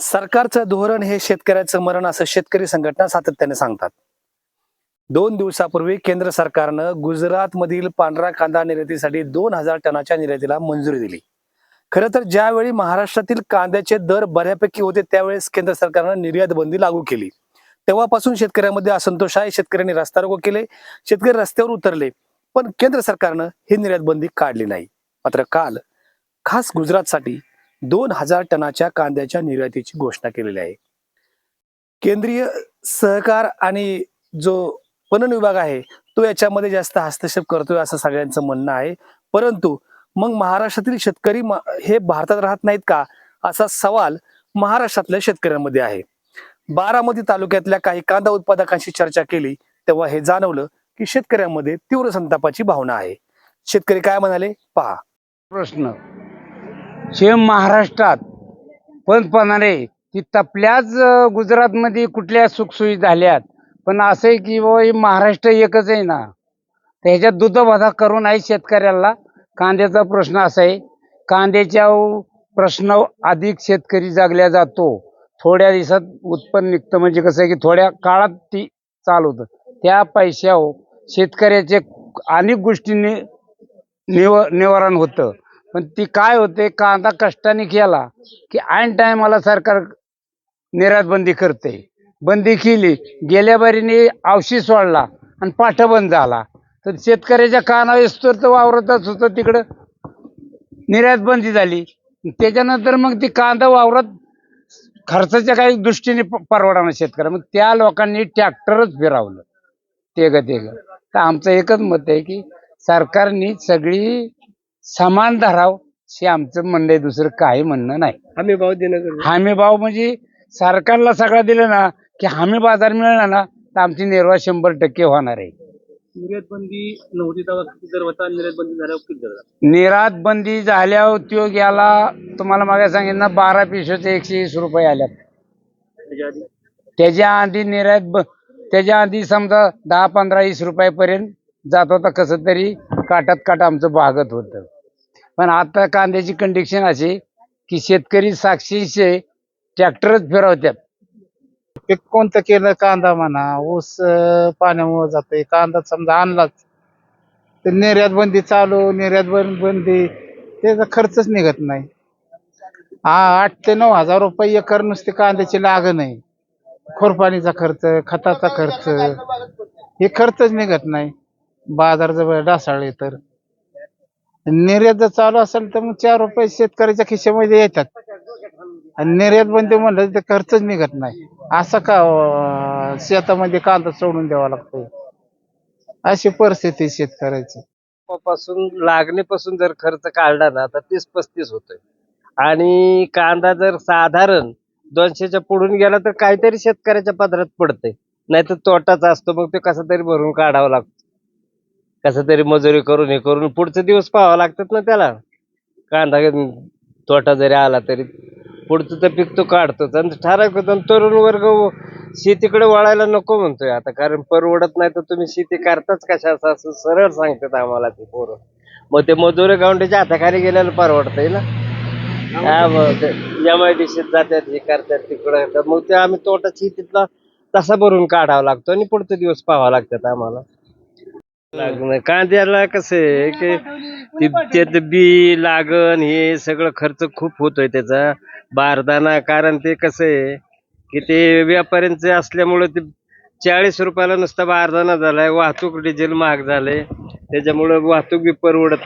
सरकारचं धोरण हे शेतकऱ्याचं मरण असं शेतकरी संघटना सातत्याने सांगतात. दोन दिवसापूर्वी केंद्र सरकारनं गुजरातमधील पांढरा कांदा निर्यातीसाठी दोन हजार टनाच्या निर्यातीला मंजुरी दिली. खरं तर ज्यावेळी महाराष्ट्रातील कांद्याचे दर बऱ्यापैकी होते त्यावेळेस केंद्र सरकारनं निर्यात बंदी लागू केली. तेव्हापासून शेतकऱ्यांमध्ये असंतोष आहे शेतकऱ्यांनी रस्ता रोको केले शेतकरी रस्त्यावर उतरले पण केंद्र सरकारनं ही निर्यात बंदी काढली नाही. मात्र काल खास गुजरातसाठी दोन हजार टनाच्या कांद्याच्या निर्यातीची घोषणा केलेली आहे. केंद्रीय सहकार आणि जो पणन विभाग आहे तो याच्यामध्ये जास्त हस्तक्षेप करतोय असं सगळ्यांचं म्हणणं आहे. परंतु मग महाराष्ट्रातील शेतकरी हे भारतात राहत नाहीत का? असा सवाल महाराष्ट्रातल्या शेतकऱ्यांमध्ये आहे. बारामती तालुक्यातल्या काही कांदा उत्पादकांशी चर्चा केली तेव्हा हे जाणवलं की शेतकऱ्यांमध्ये तीव्र संतापाची भावना आहे. शेतकरी काय म्हणाले? पहा. प्रश्न. सेम महाराष्ट्रात पंतप्रधाने ती तपल्याच गुजरातमध्ये कुठल्या सुखसोयी झाल्यात. पण असं आहे की बाबा हे महाराष्ट्र एकच आहे ना. त्याच्यात दुधबाधा करून आहे शेतकऱ्याला. कांद्याचा प्रश्न असा आहे कांद्याच्या प्रश्न अधिक शेतकरी जागल्या जातो. थोड्या दिवसात उत्पन्न निघतं. म्हणजे कसं आहे की थोड्या काळात ती चालवतं त्या पैशावर शेतकऱ्याचे अनेक गोष्टींनी निव निवारण होतं. पण ती काय होते कांदा कष्टाने केला की ऐन टायमाला सरकार निर्यात बंदी करते. बंदी केली गेल्या बारीने औषध सोडला आणि पाठा बंद झाला. तर शेतकऱ्याच्या काना विस्तोर तर वावरतच होतं तिकडं. निर्यात बंदी झाली. त्याच्यानंतर मग ती कांदा वावरात खर्चाच्या काही दृष्टीने प- परवडणार शेतकऱ्या. मग त्या लोकांनी ट्रॅक्टरच फिरवलं. तेग तेग. तर आमचं एकच मत आहे की सरकारने सगळी समान धराव हे आमचं म्हणणं आहे. दुसरं काही म्हणणं नाही. हमी भाव देणं हमी भाव म्हणजे सरकारला सगळं दिलं ना की हमी बाजार मिळाला ना तर आमची निर्वाह शंभर टक्के होणार आहे. निर्यात बंदी नव्हती तेव्हा किती दर होता? निर्यात बंदी झाल्यावर किती दर झाला निर्यात बंदी झाल्यावर तो गेला तुम्हाला मागे सांगितलं ना बारा पिशोचे एकशे वीस रुपये आल्यात. त्याच्या आधी? त्याच्या आधी निर्यात ब त्याच्या आधी समजा दहा पंधरा वीस रुपयापर्यंत जात होता कसं तरी काटात काट आमचं भागत होतं. पण आता कांद्याची कंडिशन अशी की शेतकरी साक्षीचे ट्रॅक्टरच फिरवतात. पीक कोणतं केलं कांदा म्हणा ऊस पाण्यामुळे जातोय. कांदा समजा आणलाच तर निर्यात बंदी चालू निर्यात बंदी त्याचा खर्चच निघत नाही. हा आठ ते नऊ हजार रुपये एकर नुसते कांद्याची लागण आहे खुरपाणीचा खर्च खताचा खर्च हे खर्चच निघत नाही. बाजार जवळ डासाळले तर. निर्यात जर चालू असेल तर मग चार रुपये शेतकऱ्याच्या खिशामध्ये येतात. आणि निर्यात बंदी म्हणलं तर खर्चच निघत नाही. असं का अं, शेतामध्ये कांदा सोडून द्यावा लागतोय? अशी परिस्थिती आहे शेतकऱ्याची. पासून लागणीपासून जर खर्च काढला ना तर तीस पस्तीस होतोय. आणि कांदा जर साधारण दोनशेच्या पुढून गेला तर काहीतरी शेतकऱ्याच्या पदरात पडते नाही तर तोटाच असतो मग ते कसा तरी भरून काढावं लागतो. कसं तरी मजुरी करून हे करून पुढचे दिवस पाहावं लागतात ना त्याला. कांदा तोटा जरी आला तरी पुढचं तर पीक तो काढतोच. आणि ठराविक आणि तरुण वर्ग शेतीकडे वळायला नको म्हणतोय आता. कारण परवडत नाही तर तुम्ही शेती करताच कशा असं सरळ सांगतात आम्हाला ते पोरं. मग ते मजुरी गावंडीच्या हाताखाली गेल्याला परवडतंय ना. हा मग एमआयडीसीत जातात हे करतात तिकडं तर मग ते आम्ही तोटा शेतीतला तसा भरून काढावा लागतो आणि पुढचे दिवस पाहावा लागतात आम्हाला. लागणं. कांद्याला कसं आहे की ते- त्याचं बी लागण हे सगळं खर्च खूप होतोय त्याचा. बारदाना कारण ते कसं आहे की ते व्यापाऱ्यांचे असल्यामुळे ते चाळीस रुपयाला नुसता बारदाना झालाय वाहतूक डिझेल महाग झालंय. त्याच्यामुळे वाहतूक बी परवडत